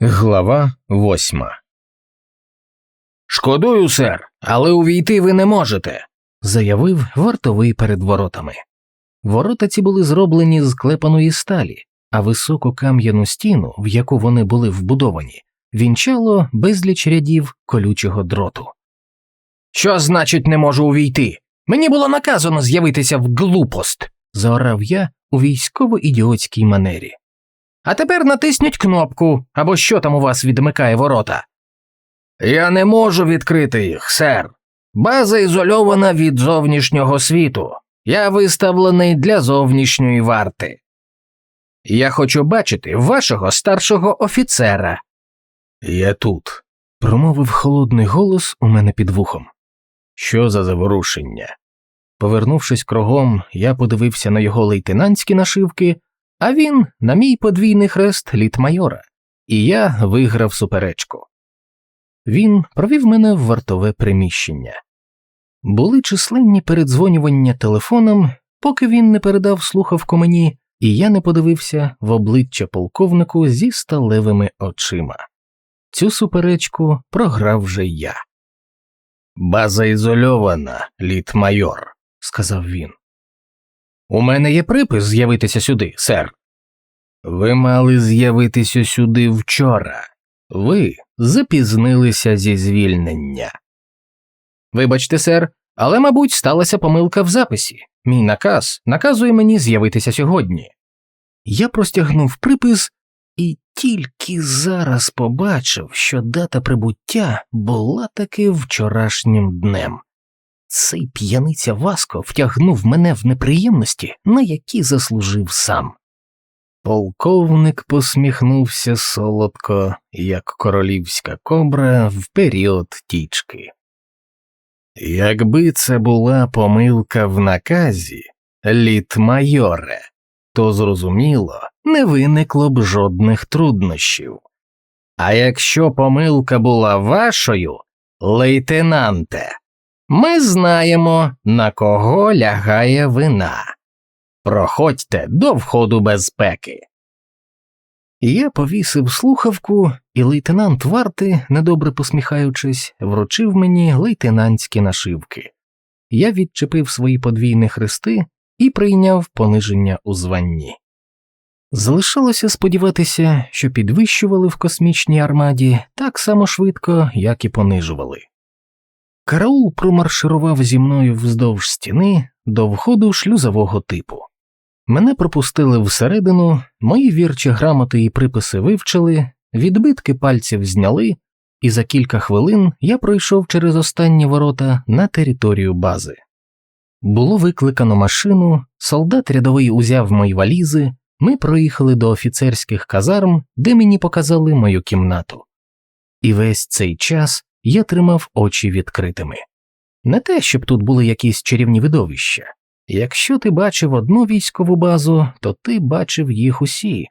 Глава восьма. Шкодую, сер, але увійти ви не можете, заявив вартовий перед воротами. Ворота ці були зроблені з клепаної сталі, а високу кам'яну стіну, в яку вони були вбудовані, вінчало безліч рядів колючого дроту. Що значить не можу увійти? Мені було наказано з'явитися в глупост, заорав я у військово ідіотській манері. А тепер натисніть кнопку, або що там у вас відмикає ворота. Я не можу відкрити їх, сер. База ізольована від зовнішнього світу. Я виставлений для зовнішньої варти. Я хочу бачити вашого старшого офіцера. Я тут, промовив холодний голос у мене під вухом. Що за заворушення? Повернувшись кругом, я подивився на його лейтенантські нашивки а він на мій подвійний хрест літмайора, і я виграв суперечку. Він провів мене в вартове приміщення. Були численні передзвонювання телефоном, поки він не передав слухавку мені, і я не подивився в обличчя полковнику зі сталевими очима. Цю суперечку програв вже я. База ізольована, літмайор, сказав він. У мене є припис з'явитися сюди, сер. Ви мали з'явитися сюди вчора. Ви запізнилися зі звільнення. Вибачте, сер, але, мабуть, сталася помилка в записі. Мій наказ наказує мені з'явитися сьогодні. Я простягнув припис і тільки зараз побачив, що дата прибуття була таки вчорашнім днем. Цей п'яниця Васко втягнув мене в неприємності, на які заслужив сам. Полковник посміхнувся солодко, як королівська кобра в період тічки. Якби це була помилка в наказі, літмайоре, то зрозуміло, не виникло б жодних труднощів. А якщо помилка була вашою, лейтенанте, ми знаємо, на кого лягає вина. Проходьте до входу безпеки. Я повісив слухавку, і лейтенант варти, недобре посміхаючись, вручив мені лейтенантські нашивки. Я відчепив свої подвійні хрести і прийняв пониження у званні. Залишалося сподіватися, що підвищували в космічній армаді так само швидко, як і понижували. Караул промарширував зі мною вздовж стіни до входу шлюзового типу. Мене пропустили всередину, мої вірчі грамоти і приписи вивчили, відбитки пальців зняли, і за кілька хвилин я пройшов через останні ворота на територію бази. Було викликано машину, солдат рядовий узяв мої валізи, ми проїхали до офіцерських казарм, де мені показали мою кімнату. І весь цей час я тримав очі відкритими. Не те, щоб тут були якісь чарівні видовища. Якщо ти бачив одну військову базу, то ти бачив їх усі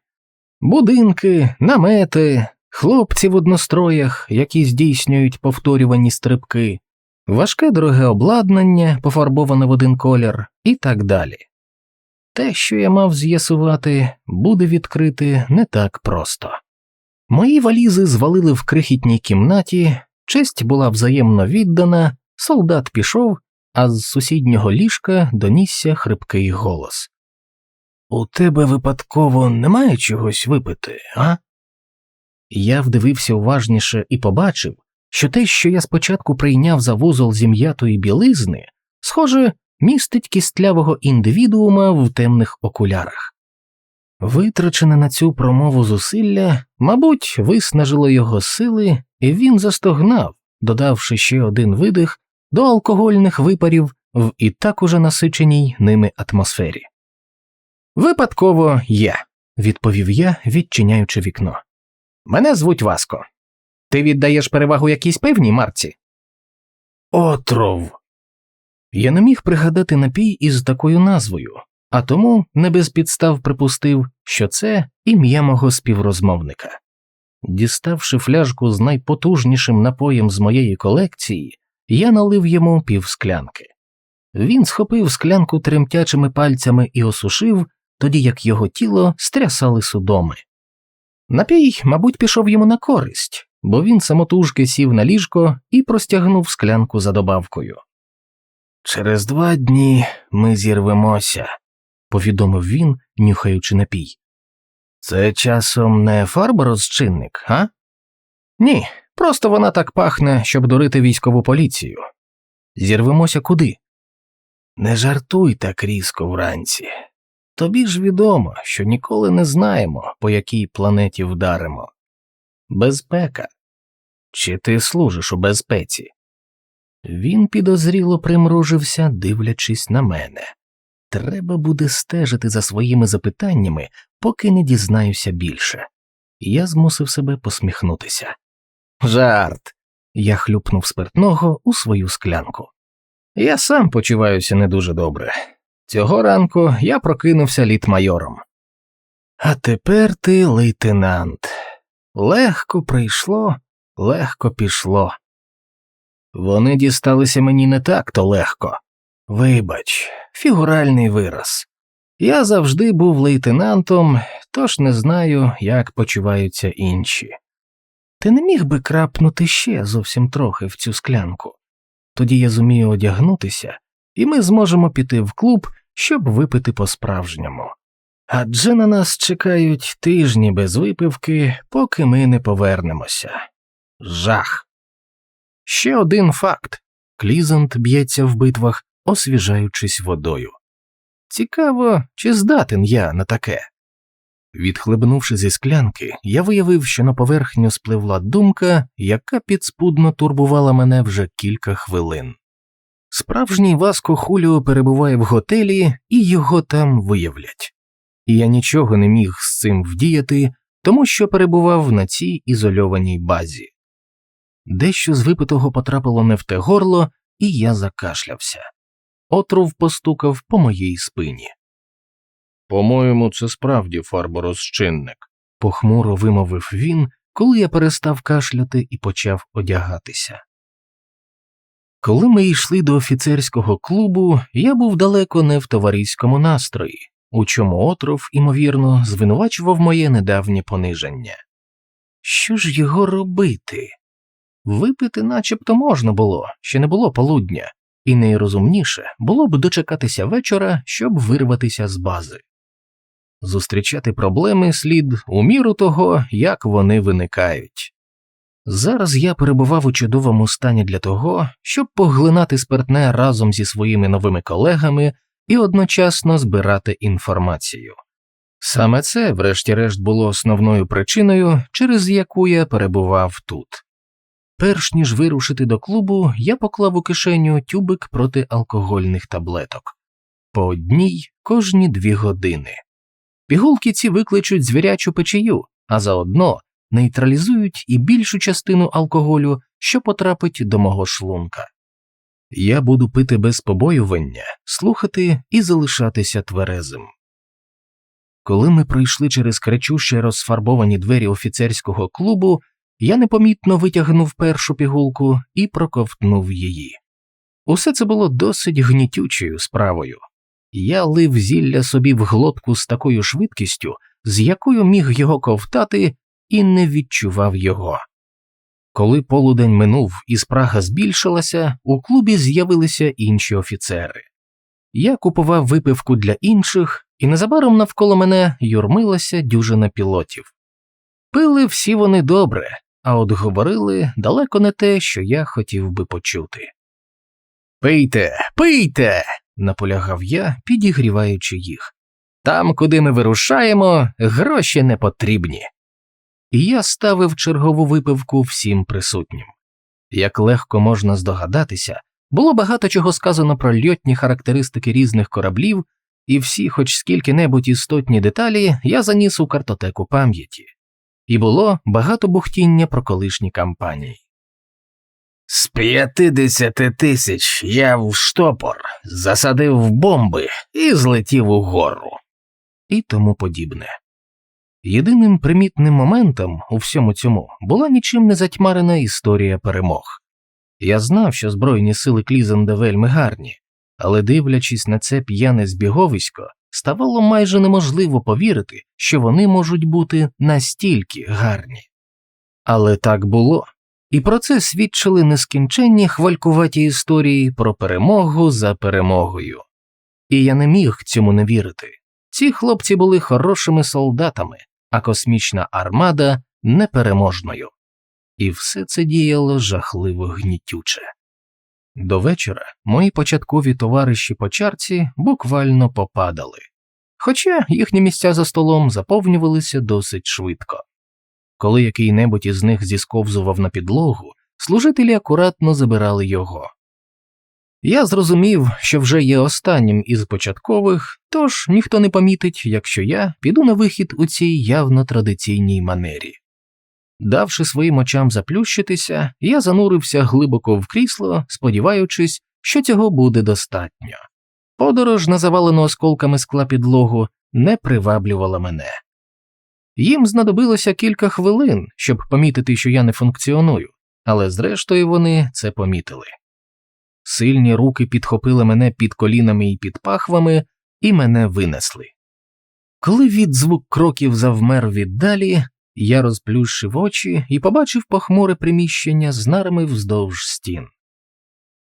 будинки, намети, хлопці в одностроях, які здійснюють повторювані стрибки, важке дороге обладнання, пофарбоване в один колір, і так далі. Те, що я мав з'ясувати, буде відкрити не так просто. Мої валізи звалили в крихітній кімнаті, честь була взаємно віддана, солдат пішов, а з сусіднього ліжка донісся хрипкий голос. У тебе випадково немає чогось випити, а? Я вдивився уважніше і побачив, що те, що я спочатку прийняв за вузол зім'ятої білизни, схоже, містить кістлявого індивідуума в темних окулярах. Витрачене на цю промову зусилля, мабуть, виснажило його сили, і він застогнав, додавши ще один видих до алкогольних випарів в і так уже насиченій ними атмосфері. Випадково я, відповів я, відчиняючи вікно. Мене звуть Васко. Ти віддаєш перевагу якійсь певній марці? Отров. Я не міг пригадати напій із такою назвою, а тому не без підстав припустив, що це ім'я мого співрозмовника. Діставши фляжку з найпотужнішим напоєм з моєї колекції, я налив йому півсклянки. Він схопив склянку тремтячими пальцями і осушив, тоді як його тіло стрясали судоми. Напій, мабуть, пішов йому на користь, бо він самотужки сів на ліжко і простягнув склянку за добавкою. Через два дні ми зірвемося, повідомив він, нюхаючи напій. Це часом не фарборозчинник, а? Ні, просто вона так пахне, щоб дурити військову поліцію. Зірвемося куди? Не жартуй так різко вранці. Тобі ж відомо, що ніколи не знаємо, по якій планеті вдаримо. Безпека. Чи ти служиш у безпеці? Він підозріло примружився, дивлячись на мене. Треба буде стежити за своїми запитаннями, поки не дізнаюся більше. Я змусив себе посміхнутися. Жарт. Я хлюпнув спиртного у свою склянку. Я сам почуваюся не дуже добре. Цього ранку я прокинувся літмайором. А тепер ти лейтенант. Легко прийшло, легко пішло. Вони дісталися мені не так то легко. Вибач, фігуральний вираз. Я завжди був лейтенантом, тож не знаю, як почуваються інші. Ти не міг би крапнути ще зовсім трохи в цю склянку. Тоді я зумію одягнутися, і ми зможемо піти в клуб, щоб випити по-справжньому. Адже на нас чекають тижні без випивки, поки ми не повернемося. Жах. Ще один факт Клізант б'ється в битвах, освіжаючись водою. Цікаво, чи здатен я на таке. Відхлебнувши зі склянки, я виявив, що на поверхню спливла думка, яка підспудно турбувала мене вже кілька хвилин. Справжній Васко Хуліо перебуває в готелі і його там виявлять. І я нічого не міг з цим вдіяти, тому що перебував на цій ізольованій базі. Дещо з випитого потрапило не в те горло, і я закашлявся. Отров постукав по моїй спині. По-моєму, це справді фарборозчинник, похмуро вимовив він, коли я перестав кашляти і почав одягатися. Коли ми йшли до офіцерського клубу, я був далеко не в товариському настрої, у чому отров, імовірно, звинувачував моє недавнє пониження. Що ж його робити? Випити начебто можна було, ще не було полудня, і найрозумніше було б дочекатися вечора, щоб вирватися з бази. Зустрічати проблеми слід у міру того, як вони виникають. Зараз я перебував у чудовому стані для того, щоб поглинати спиртне разом зі своїми новими колегами і одночасно збирати інформацію. Саме це, врешті-решт, було основною причиною, через яку я перебував тут. Перш ніж вирушити до клубу, я поклав у кишеню тюбик проти алкогольних таблеток по одній кожні дві години. Пігулки ці викличуть звірячу печію, а заодно нейтралізують і більшу частину алкоголю, що потрапить до мого шлунка. Я буду пити без побоювання, слухати і залишатися тверезим. Коли ми пройшли через кричуще розфарбовані двері офіцерського клубу, я непомітно витягнув першу пігулку і проковтнув її. Усе це було досить гнітючою справою. Я лив зілля собі в глотку з такою швидкістю, з якою міг його ковтати, і не відчував його. Коли полудень минув і спрага збільшилася, у клубі з'явилися інші офіцери. Я купував випивку для інших, і незабаром навколо мене юрмилася дюжина пілотів. Пили всі вони добре, а от говорили далеко не те, що я хотів би почути. Пийте, пийте, наполягав я, підігріваючи їх. Там, куди ми вирушаємо, гроші не потрібні. І я ставив чергову випивку всім присутнім. Як легко можна здогадатися, було багато чого сказано про льотні характеристики різних кораблів, і всі, хоч скільки небудь істотні деталі, я заніс у картотеку пам'яті, і було багато бухтіння про колишні кампанії. З п'ятидесяти тисяч я в штопор засадив бомби і злетів угору, і тому подібне. Єдиним примітним моментом у всьому цьому була нічим не затьмарена історія перемог. Я знав, що Збройні сили Клізенда вельми гарні, але дивлячись на це п'яне збіговисько, ставало майже неможливо повірити, що вони можуть бути настільки гарні. Але так було, і про це свідчили нескінченні хвалькуваті історії про перемогу за перемогою. І я не міг цьому не вірити. Ці хлопці були хорошими солдатами, а космічна армада непереможною. І все це діяло жахливо гнітюче. До вечора мої початкові товариші по чарці буквально попадали, хоча їхні місця за столом заповнювалися досить швидко. Коли який небудь із них зісковзував на підлогу, служителі акуратно забирали його. Я зрозумів, що вже є останнім із початкових, тож ніхто не помітить, якщо я піду на вихід у цій явно традиційній манері. Давши своїм очам заплющитися, я занурився глибоко в крісло, сподіваючись, що цього буде достатньо. Подорож на завалену осколками скла підлогу не приваблювала мене. Їм знадобилося кілька хвилин, щоб помітити, що я не функціоную, але зрештою вони це помітили. Сильні руки підхопили мене під колінами і під пахвами, і мене винесли. Коли відзвук кроків завмер віддалі, я розплющив очі і побачив похмуре приміщення з нарами вздовж стін.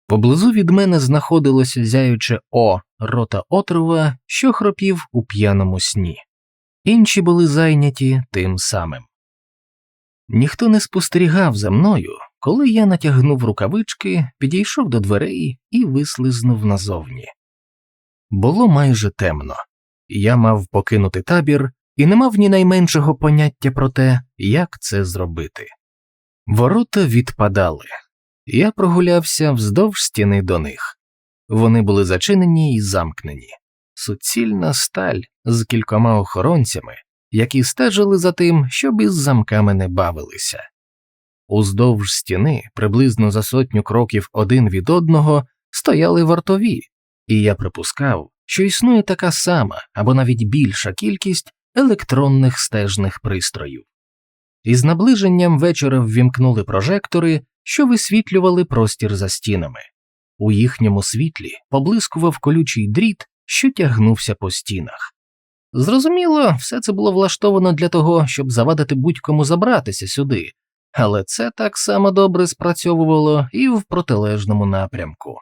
Поблизу від мене знаходилося зяюче О рота отрова, що хропів у п'яному сні. Інші були зайняті тим самим. Ніхто не спостерігав за мною, коли я натягнув рукавички, підійшов до дверей і вислизнув назовні. Було майже темно, я мав покинути табір і не мав ні найменшого поняття про те, як це зробити. Ворота відпадали, я прогулявся вздовж стіни до них. Вони були зачинені і замкнені, суцільна сталь з кількома охоронцями, які стежили за тим, щоб із замками не бавилися. Уздовж стіни, приблизно за сотню кроків один від одного, стояли вартові, і я припускав, що існує така сама або навіть більша кількість електронних стежних пристроїв. Із наближенням вечора ввімкнули прожектори, що висвітлювали простір за стінами. У їхньому світлі поблискував колючий дріт, що тягнувся по стінах. Зрозуміло, все це було влаштовано для того, щоб завадити будь-кому забратися сюди, але це так само добре спрацьовувало і в протилежному напрямку.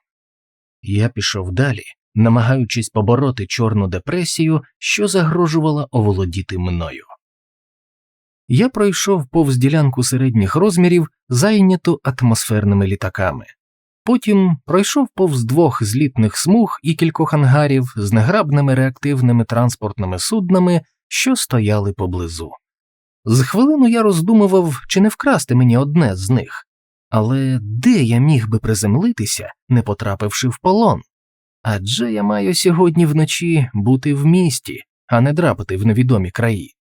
Я пішов далі, намагаючись побороти чорну депресію, що загрожувала оволодіти мною. Я пройшов повз ділянку середніх розмірів, зайняту атмосферними літаками. Потім пройшов повз двох злітних смуг і кількох ангарів з неграбними реактивними транспортними суднами, що стояли поблизу. З хвилину я роздумував, чи не вкрасти мені одне з них, але де я міг би приземлитися, не потрапивши в полон? Адже я маю сьогодні вночі бути в місті, а не драпати в невідомі краї.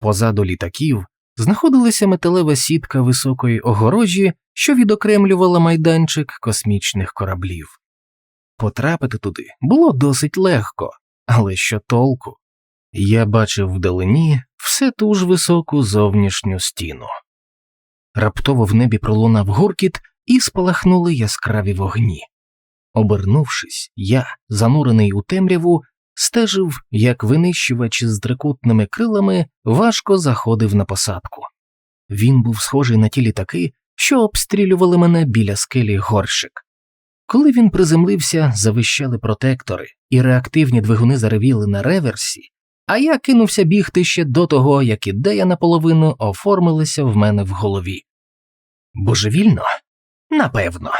Позаду літаків знаходилася металева сітка високої огорожі, що відокремлювала майданчик космічних кораблів. Потрапити туди було досить легко, але що толку? Я бачив вдалині все ту ж високу зовнішню стіну. Раптово в небі пролунав гуркіт і спалахнули яскраві вогні. Обернувшись, я, занурений у темряву, стежив, як винищувач з трикутними крилами важко заходив на посадку. Він був схожий на ті літаки, що обстрілювали мене біля скелі горщик. Коли він приземлився, завищали протектори, і реактивні двигуни заревіли на реверсі, а я кинувся бігти ще до того, як ідея наполовину оформилася в мене в голові. Божевільно? Напевно.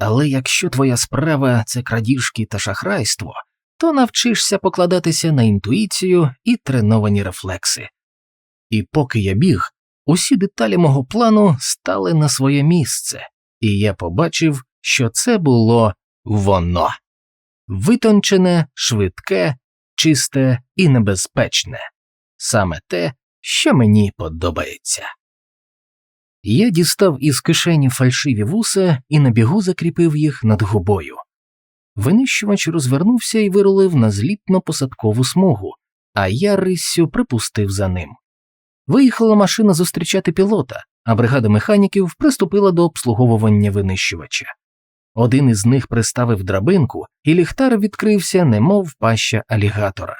Але якщо твоя справа це крадіжки та шахрайство, то навчишся покладатися на інтуїцію і треновані рефлекси. І поки я біг, усі деталі мого плану стали на своє місце, і я побачив, що це було воно витончене, швидке, чисте і небезпечне, саме те, що мені подобається. Я дістав із кишені фальшиві вуса і на бігу закріпив їх над губою. Винищувач розвернувся і вирулив на злітно посадкову смугу, а я риссю припустив за ним. Виїхала машина зустрічати пілота, а бригада механіків приступила до обслуговування винищувача. Один із них приставив драбинку, і ліхтар відкрився, немов паща алігатора.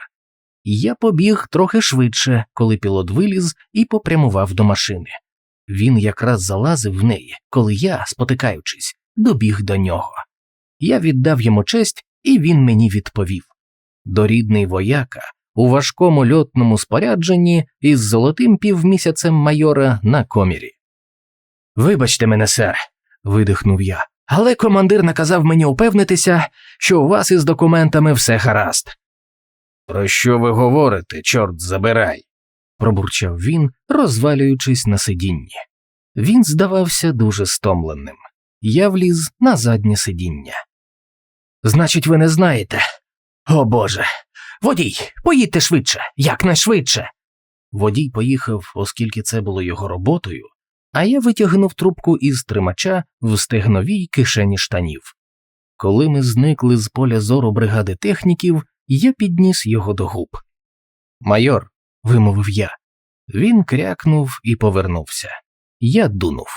Я побіг трохи швидше, коли пілот виліз і попрямував до машини. Він якраз залазив в неї, коли я, спотикаючись, добіг до нього. Я віддав йому честь, і він мені відповів. Дорідний вояка у важкому льотному спорядженні із золотим півмісяцем майора на комірі. Вибачте мене, сер, видихнув я, але командир наказав мені упевнитися, що у вас із документами все гаразд. Про що ви говорите, чорт забирай? Пробурчав він, розвалюючись на сидінні. Він здавався дуже стомленим. Я вліз на заднє сидіння. Значить, ви не знаєте. О Боже. Водій, поїдьте швидше, якнайшвидше. Водій поїхав, оскільки це було його роботою, а я витягнув трубку із тримача в стегновій кишені штанів. Коли ми зникли з поля зору бригади техніків, я підніс його до губ. Майор, вимовив я. Він крякнув і повернувся. Я дунув.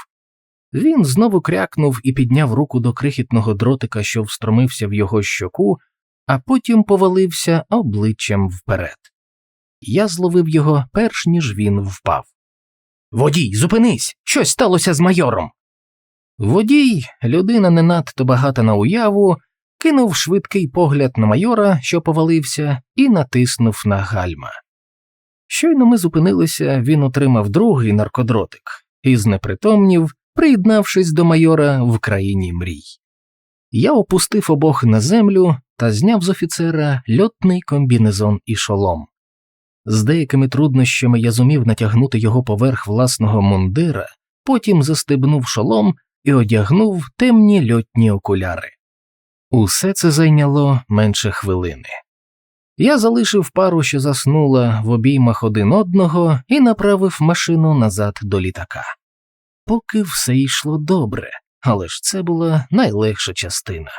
Він знову крякнув і підняв руку до крихітного дротика, що встромився в його щоку, а потім повалився обличчям вперед. Я зловив його, перш ніж він впав. Водій, зупинись! Щось сталося з майором. Водій, людина не надто багата на уяву, кинув швидкий погляд на майора, що повалився, і натиснув на гальма. Щойно ми зупинилися, він отримав другий наркодротик і знепритомнів, приєднавшись до майора в країні мрій. Я опустив обох на землю та зняв з офіцера льотний комбінезон і шолом. З деякими труднощами я зумів натягнути його поверх власного мундира, потім застебнув шолом і одягнув темні льотні окуляри. Усе це зайняло менше хвилини. Я залишив пару, що заснула в обіймах один одного, і направив машину назад до літака. Поки все йшло добре, але ж це була найлегша частина.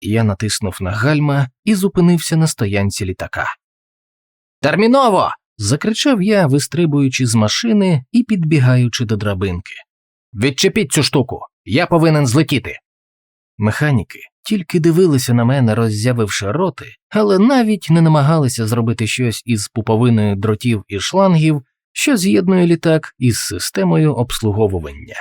Я натиснув на гальма і зупинився на стоянці літака. Терміново. закричав я, вистрибуючи з машини і підбігаючи до драбинки. Відчепіть цю штуку, я повинен злетіти. Механіки тільки дивилися на мене, роззявивши роти, але навіть не намагалися зробити щось із пуповиною дротів і шлангів, що з'єднує літак із системою обслуговування.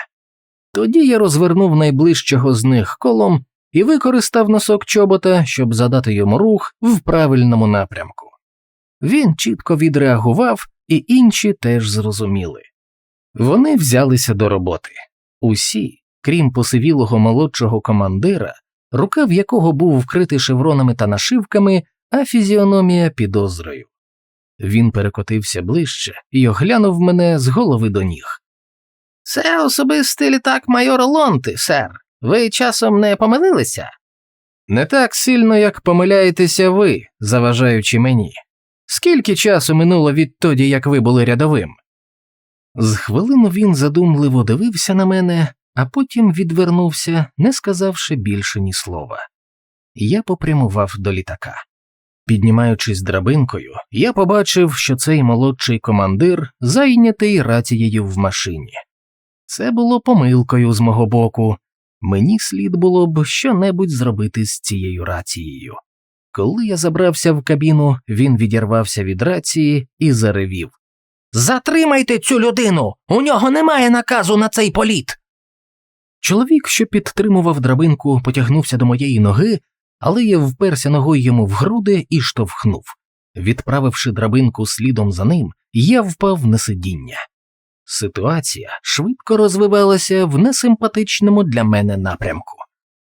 Тоді я розвернув найближчого з них колом і використав носок чобота, щоб задати йому рух в правильному напрямку. Він чітко відреагував, і інші теж зрозуміли. Вони взялися до роботи. Усі, крім посивілого молодшого командира, рукав якого був вкритий шевронами та нашивками, а фізіономія підозрою. Він перекотився ближче і оглянув мене з голови до ніг. Це особистий літак майора Лонти, сер. Ви часом не помилилися? Не так сильно, як помиляєтеся ви, заважаючи мені. Скільки часу минуло відтоді, як ви були рядовим? З хвилину він задумливо дивився на мене, а потім відвернувся, не сказавши більше ні слова. Я попрямував до літака. Піднімаючись драбинкою, я побачив, що цей молодший командир зайнятий рацією в машині. Це було помилкою з мого боку. Мені слід було б щонебудь зробити з цією рацією. Коли я забрався в кабіну, він відірвався від рації і заревів Затримайте цю людину! У нього немає наказу на цей політ. Чоловік, що підтримував драбинку, потягнувся до моєї ноги, але я вперся ногою йому в груди і штовхнув. Відправивши драбинку слідом за ним, я впав на сидіння. Ситуація швидко розвивалася в несимпатичному для мене напрямку.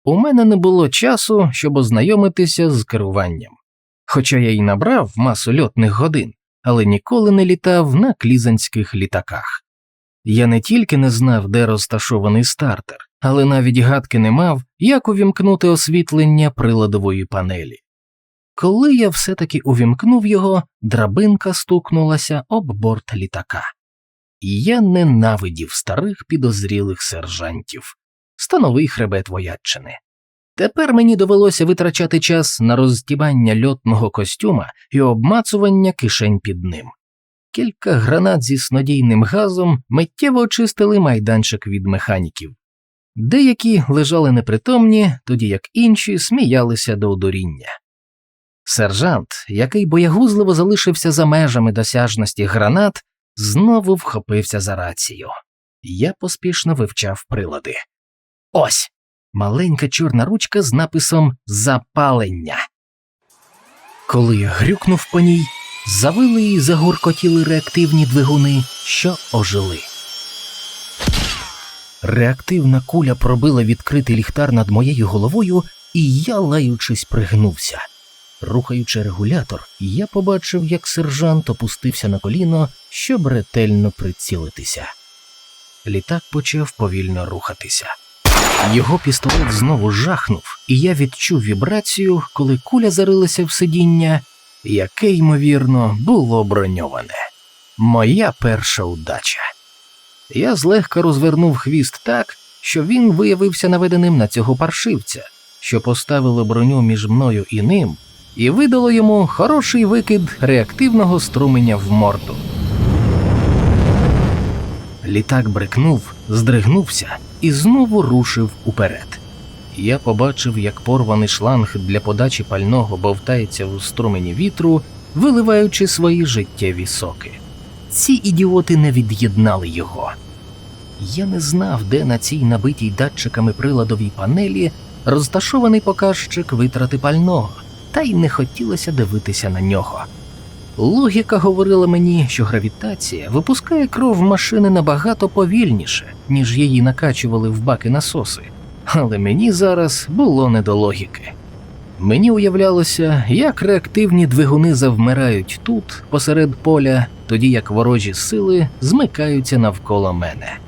У мене не було часу, щоб ознайомитися з керуванням. Хоча я й набрав масу льотних годин, але ніколи не літав на клізанських літаках. Я не тільки не знав, де розташований стартер, але навіть гадки не мав, як увімкнути освітлення приладової панелі. Коли я все таки увімкнув його, драбинка стукнулася об борт літака. І я ненавидів старих підозрілих сержантів, становий хребет вояччини. Тепер мені довелося витрачати час на розтібання льотного костюма і обмацування кишень під ним. Кілька гранат зі снодійним газом миттєво очистили майданчик від механіків. Деякі лежали непритомні, тоді як інші сміялися до одуріння. Сержант, який боягузливо залишився за межами досяжності гранат, знову вхопився за рацію. Я поспішно вивчав прилади. Ось маленька чорна ручка з написом Запалення. Коли я грюкнув по ній, завили і загуркотіли реактивні двигуни, що ожили. Реактивна куля пробила відкритий ліхтар над моєю головою, і я, лаючись, пригнувся. Рухаючи регулятор, я побачив, як сержант опустився на коліно, щоб ретельно прицілитися. Літак почав повільно рухатися. Його пістолет знову жахнув, і я відчув вібрацію, коли куля зарилася в сидіння, яке, ймовірно, було броньоване. Моя перша удача. Я злегка розвернув хвіст так, що він виявився наведеним на цього паршивця, що поставило броню між мною і ним, і видало йому хороший викид реактивного струменя в морду. Літак брикнув, здригнувся і знову рушив уперед. Я побачив, як порваний шланг для подачі пального бовтається у струмені вітру, виливаючи свої життєві соки. Ці ідіоти не від'єднали його. Я не знав, де на цій набитій датчиками приладовій панелі розташований показчик витрати пального, та й не хотілося дивитися на нього. Логіка говорила мені, що гравітація випускає кров машини набагато повільніше, ніж її накачували в баки насоси, але мені зараз було не до логіки. Мені уявлялося, як реактивні двигуни завмирають тут, посеред поля, тоді як ворожі сили змикаються навколо мене.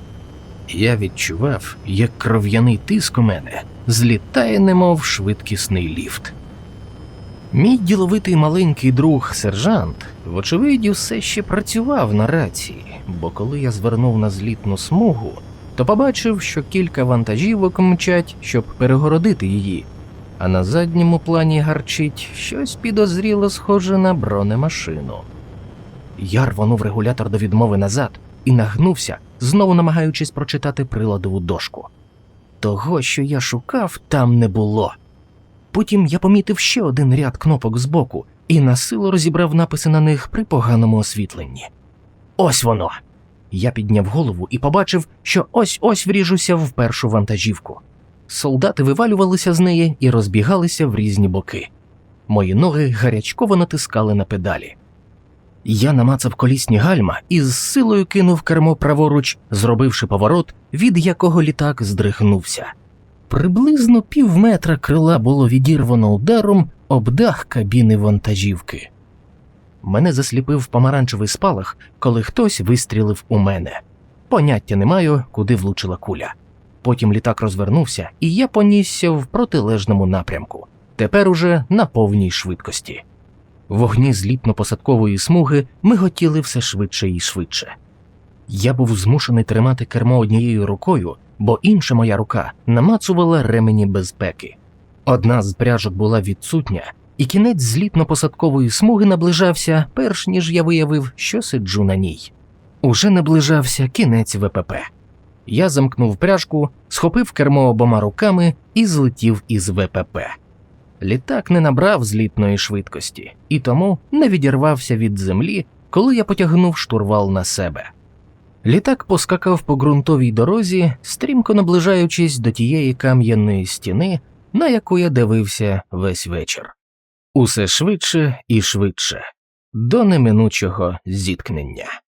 Я відчував, як кров'яний тиск у мене злітає, немов швидкісний ліфт. Мій діловитий маленький друг сержант, вочевидь, все ще працював на рації, бо коли я звернув на злітну смугу, то побачив, що кілька вантажівок мчать, щоб перегородити її, а на задньому плані гарчить щось підозріло схоже на бронемашину. Я рванув регулятор до відмови назад і нагнувся, знову намагаючись прочитати приладову дошку. Того, що я шукав, там не було. Потім я помітив ще один ряд кнопок збоку і насилу розібрав написи на них при поганому освітленні. Ось воно. Я підняв голову і побачив, що ось ось вріжуся в першу вантажівку. Солдати вивалювалися з неї і розбігалися в різні боки. Мої ноги гарячково натискали на педалі. Я намацав колісні гальма і з силою кинув кермо праворуч, зробивши поворот, від якого літак здригнувся. Приблизно пів метра крила було відірвано ударом об дах кабіни вантажівки. Мене засліпив помаранчевий спалах, коли хтось вистрілив у мене. Поняття не маю, куди влучила куля. Потім літак розвернувся, і я понісся в протилежному напрямку, тепер уже на повній швидкості. Вогні злітно-посадкової смуги ми готіли все швидше і швидше. Я був змушений тримати кермо однією рукою, бо інша моя рука намацувала ремені безпеки. Одна з пряжок була відсутня, і кінець злітно-посадкової смуги наближався, перш ніж я виявив, що сиджу на ній. Уже наближався кінець ВПП. Я замкнув пряжку, схопив кермо обома руками і злетів із ВПП. Літак не набрав злітної швидкості і тому не відірвався від землі, коли я потягнув штурвал на себе. Літак поскакав по ґрунтовій дорозі, стрімко наближаючись до тієї кам'яної стіни, на яку я дивився весь вечір. Усе швидше і швидше, до неминучого зіткнення.